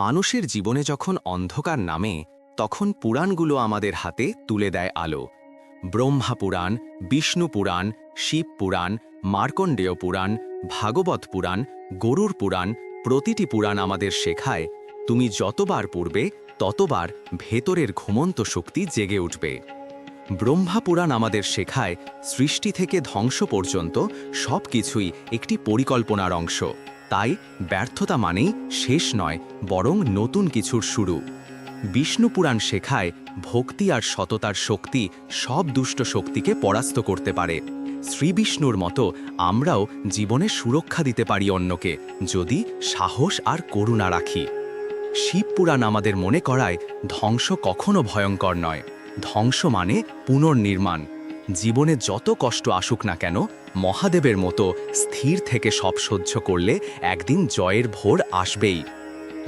মানুষের জীবনে যখন অন্ধকার নামে, তখন পুরাণগুলো আমাদের হাতে তুলে দেয় আলো। ব্রহ্মা পুরাণ, বিষ্ণু পুরাণ, শিব পুরাণ, মার্কণ্ডেয় পুরাণ, ভাগবত পুরাণ গরুর পুরাণ, প্রতিটি পুরাণ আমাদের শেখায়, তুমি যতবার পড়বে, ততবার ভেতরের ঘুমন্ত শক্তি জেগে উঠবে। ব্রহ্মা পুরাণ আমাদের শেখায়, সৃষ্টি থেকে ধ্বংস পর্যন্ত সব কিছুই একটি পরিকল্পনার অংশ। তাই ব্যর্থতা মানেই শেষ নয়, বরং নতুন কিছুর শুরু। বিষ্ণু পুরাণ শেখায় ভক্তি আর সততার শক্তি সব দুষ্ট শক্তিকে পরাস্ত করতে পারে। শ্রীবিষ্ণুর মতো আমরাও জীবনে সুরক্ষা দিতে পারি অন্যকে, যদি সাহস আর করুণা রাখি। শিবপুরাণ আমাদের মনে করায়, ধ্বংস কখনো ভয়ঙ্কর নয়। ধ্বংস মানে পুনর্নির্মাণ। জীবনে যত কষ্ট আসুক না কেন, মহাদেবের মতো স্থির থেকে সব সহ্য করলে একদিন জয়ের ভোর আসবেই।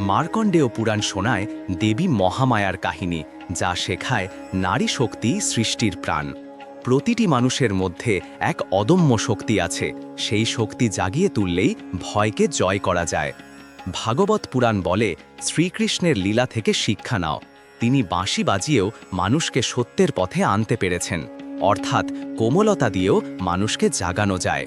মার্কণ্ডেয় পুরাণ শোনায় দেবী মহামায়ার কাহিনী, যা শেখায় নারী শক্তি সৃষ্টির প্রাণ। প্রতিটি মানুষের মধ্যে এক অদম্য শক্তি আছে, সেই শক্তি জাগিয়ে তুললেই ভয়কে জয় করা যায়। ভাগবত পুরাণ বলে, শ্রীকৃষ্ণের লীলা থেকে শিক্ষা নাও। তিনি বাঁশি বাজিয়েও মানুষকে সত্যের পথে আনতে পেরেছেন। অর্থাৎ কোমলতা দিয়েও মানুষকে জাগানো যায়।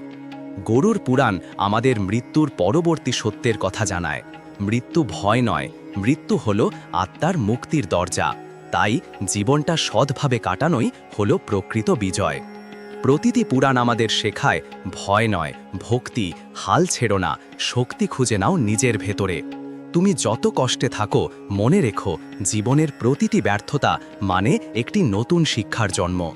গরুর পুরাণ আমাদের মৃত্যুর পরবর্তী সত্যের কথা জানায়। মৃত্যু ভয় নয়, মৃত্যু হল আত্মার মুক্তির দরজা। তাই জীবনটা সৎভাবে কাটানোই হল প্রকৃত বিজয়। প্রতিটি পুরাণ আমাদের শেখায়, ভয় নয়, ভক্তি, হাল ছেড়ো না, শক্তি খুঁজে নাও নিজের ভেতরে। তুমি যত কষ্টে থাকো, মনে রেখো, জীবনের প্রতিটি ব্যর্থতা মানে একটি নতুন শিক্ষার জন্ম।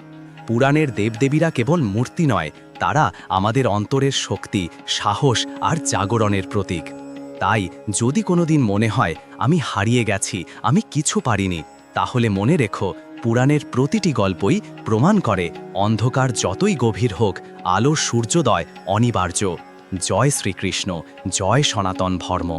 পুরাণের দেবদেবীরা কেবল মূর্তি নয়, তারা আমাদের অন্তরের শক্তি, সাহস আর জাগরণের প্রতীক। তাই যদি কোনোদিন মনে হয়, আমি হারিয়ে গেছি, আমি কিছু পারিনি, তাহলে মনে রেখো, পুরাণের প্রতিটি গল্পই প্রমাণ করে অন্ধকার যতই গভীর হোক, আলোর সূর্যোদয় অনিবার্য। জয় শ্রীকৃষ্ণ, জয় সনাতন ধর্ম।